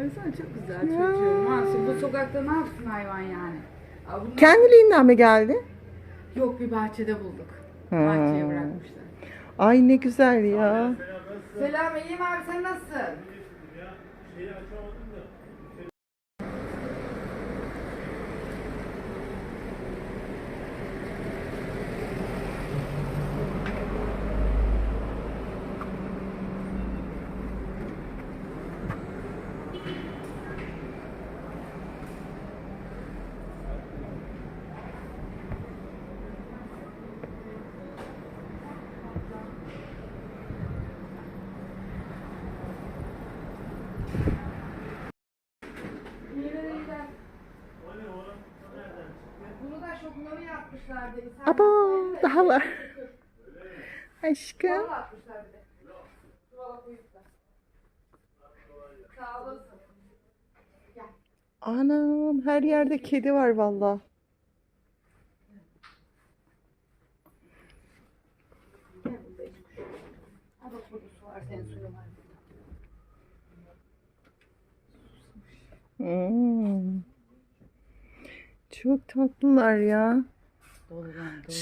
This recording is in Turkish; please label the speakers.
Speaker 1: Baksana çok güzel çocuğum. Masum bu sokakta ne yapsın hayvan yani? Aa, bunlar-
Speaker 2: Kendiliğinden mi geldi?
Speaker 1: Yok bir bahçede bulduk.
Speaker 2: Ha.
Speaker 1: Bahçeye bırakmışlar.
Speaker 2: Ay ne güzel ya.
Speaker 1: Selam iyiyim abi sen nasılsın? Meyveleri Bunu da şokları yapmışlardı.
Speaker 2: Aba daha var. Aşkım. Anam her yerde kedi var valla.
Speaker 1: Gel burada iç kuş. Ha bak burada su var. Senin suyun var.
Speaker 2: Hmm. Çok tatlılar ya.
Speaker 1: Doludan dolu.